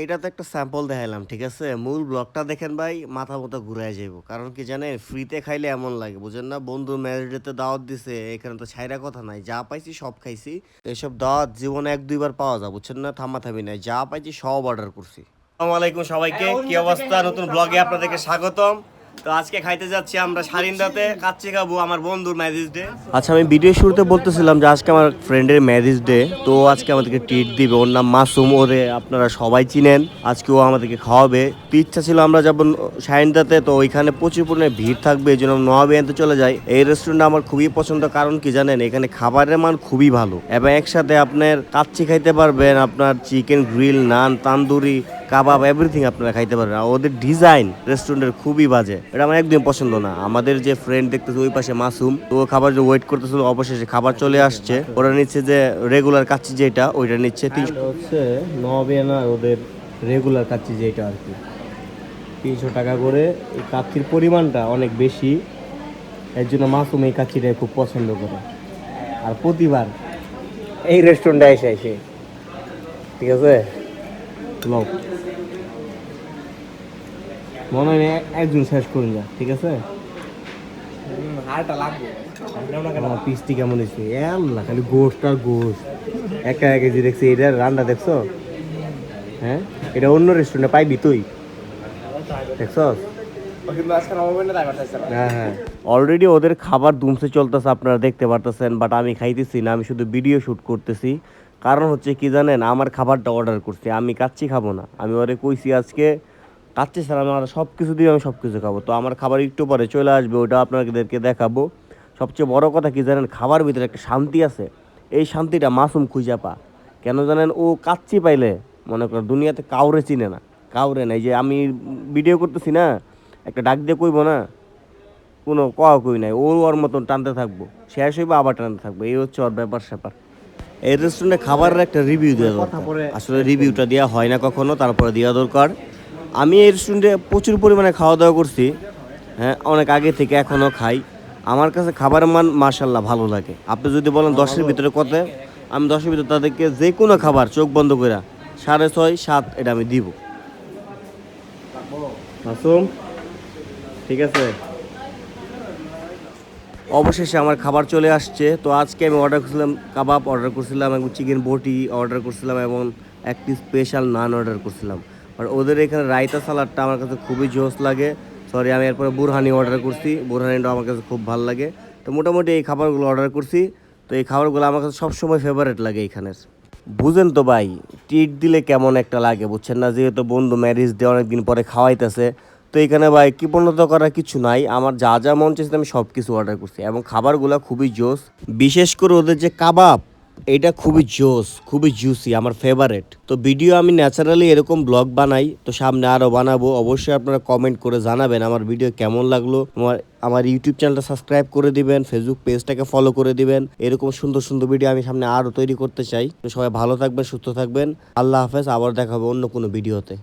এইটা তো একটা স্যাম্পল দেখাইলাম ঠিক আছে? মূল ব্লগটা দেখেন ভাই মাথা মতো ঘুরে যাইব। কারণ কি জানেন ফ্রিতে খাইলে এমন লাগে বুঝেন না? বন্ধু ম্যারেজেতে দাওয়াত দিছে এখানে তো ছাইরা কথা নাই। যা পাইছি সব খাইছি। এইসব দাওয়াত জীবনে এক দুইবার পাওয়া যায় বুঝছেন না? থামা থামি নাই। যা পাইছি সব অর্ডার করছি। আসসালামু আলাইকুম সবাইকে। কি অবস্থা? নতুন ব্লগে আপনাদেরকে স্বাগতম। তো আজকে খাইতে যাচ্ছি আমরা সারিন্দাতে। কাচ্চি খাব আমার বন্ধুর ম্যারেজ ডে। আচ্ছা আমি ভিডিও শুরুতে বলতেছিলাম যে আজকে আমার ফ্রেন্ডের ম্যারেজ ডে, তো আজকে আমাদেরকে ট্রিট দিবে। ওর নাম মাসুম, ওরে আপনারা সবাই চিনেন। আজকে ও আমাদেরকে খাওয়াবে। তো ইচ্ছা ছিল, আমরা যাব সারিন্দাতে, তো ওইখানে প্রচুর পরিমাণে ভিড় থাকবে, এই জন্য নবাবে আনতে চলে যাই। এই রেস্টুরেন্ট আমার খুবই পছন্দ, কারণ কি জানেন, এখানে খাবারের মান খুবই ভালো। এবং একসাথে আপনার কাচ্চি খাইতে পারবেন, আপনার chicken grill naan tandoori, kebab everything আপনারা খাইতে পারবেন। আর ওদের ডিজাইন রেস্টুরেন্টের খুবই বাজে। এটা আমার একদম পছন্দ না। আমাদের যে ফ্রেন্ড দেখতেছে ওই পাশে মাসুম তো ও খাবার যে ওয়েট করতেছিল অবশেষে খাবার চলে আসছে। ওরা নিচ্ছে যে রেগুলার কাচ্চি যেটা ওইটা নিচ্ছে তিনশো হচ্ছে নবেনা ওদের রেগুলার কাচ্চি যেটা আর কি। তিনশো টাকা করে এই কাচ্চির পরিমাণটা অনেক বেশি। এর জন্য মাসুম এই কাচ্চিটা খুব পছন্দ করে। আর প্রতিবার এই রেস্টুরেন্টে এসে এসে ঠিক আছে? লও মনে হয় একজন শেষ করুন যা ঠিক আছে? হাড়টা লাগবে। পিসটি কেমন হয়েছে? আল্লাহ খালি গোস্ট আর গোস্ট একা এক কেজি দেখছি এটা রান্না দেখছ? হ্যাঁ? এটা অন্য রেস্টুরেন্টে পাইবি তুই। তাই পাঠাইছে হ্যাঁ হ্যাঁ। অলরেডি ওদের খাবার দুমসে চলতেছে আপনারা দেখতে পারতেছেন বাট আমি খাইতেছি না আমি শুধু ভিডিও শ্যুট করতেছি। কারণ হচ্ছে কি জানেন আমার খাবারটা অর্ডার করছি আমি কাচ্ছি খাব না। আমি ওরে কইছি আজকে কাচ্চি ছাড়া আমার সব কিছু দিয়ে আমি সব কিছু খাব। তো আমার খাবার একটু পরে চলে আসবে ওটা আপনাদেরকে দেখাবো। সবচেয়ে বড় কথা কি জানেন খাবার ভিতরে একটা শান্তি আছে। এই শান্তিটা মাসুম খুঁজা পা। কেন জানেন ও কাচ্চি পাইলে মনে করো দুনিয়াতে কাউরে চিনে না। কাউরে নাই যে আমি ভিডিও করতেছি না একটা ডাক দিয়ে কইবো না কোনো কওয়া কই নাই ও ওর মতন টানতে থাকব। শেষ হইবে আবার টানতে থাকব এই হচ্ছে ওর ব্যাপার স্যাপার। এই রেস্টুরেন্টে খাবারের একটা রিভিউ দেওয়া দরকার। আসলে রিভিউটা দেওয়া হয় না কখনো তারপরে দেওয়া দরকার। আমি এই রেস্টুরেন্টে প্রচুর পরিমাণে খাওয়া দাওয়া করছি। হ্যাঁ অনেক আগে থেকে এখনও খাই। আমার কাছে খাবারের মান মার্শাল্লাহ ভালো লাগে। আপনি যদি বলেন দশের ভিতরে কত আমি দশের ভিতরে তাদেরকে যে কোনো খাবার চোখ বন্ধ করে সাড়ে ছয় সাত এটা আমি দিব। মাসুম ঠিক আছে? অবশেষে আমার খাবার চলে আসছে। তো আজকে আমি অর্ডার করছিলাম কাবাব অর্ডার করছিলাম এবং চিকেন বটি অর্ডার করছিলাম এবং একটি স্পেশাল নান অর্ডার করছিলাম। আর ওদের এখানে রায়তা সালাডটা আমার কাছে খুবই জোস লাগে। সরি আমি এরপরে বুরহানি অর্ডার করছি। বুরহানিটা আমার কাছে খুব ভালো লাগে। তো মোটামুটি এই খাবারগুলো অর্ডার করছি। তো এই খাবারগুলো আমার কাছে সবসময় ফেভারেট লাগে এখানের বুঝেন তো ভাই ট্রিট দিলে কেমন একটা লাগে, বুঝছেন না? যেহেতু বন্ধু ম্যারেজ দিয়ে অনেকদিন পরে খাওয়াইতেছে। তো এখানে ভাই, কৃপণতা করার কিছু নাই। আমার যা যা মন চাইছে আমি সব কিছু অর্ডার করছি। এবং খাবারগুলো খুবই জোস। বিশেষ করে ওদের যে কাবাব এটা খুবই জোস, খুবই জুসি আমার ফেভারেট তো ভিডিও আমি ন্যাচারালি এরকম ব্লগ বানাই, তো সামনে আরও বানাবো। অবশ্যই আপনারা কমেন্ট করে জানাবেন আমার ভিডিও কেমন লাগল। আমার আমার ইউটিউব চ্যানেলটা সাবস্ক্রাইব করে দিবেন ফেসবুক পেজটাকে ফলো করে দিবেন। এরকম সুন্দর সুন্দর ভিডিও আমি সামনে আরও তৈরি করতে চাই। তো সবাই ভালো থাকবেন, সুস্থ থাকবেন। আল্লাহ হাফেজ, আবার দেখাবো অন্য কোনো ভিডিওতে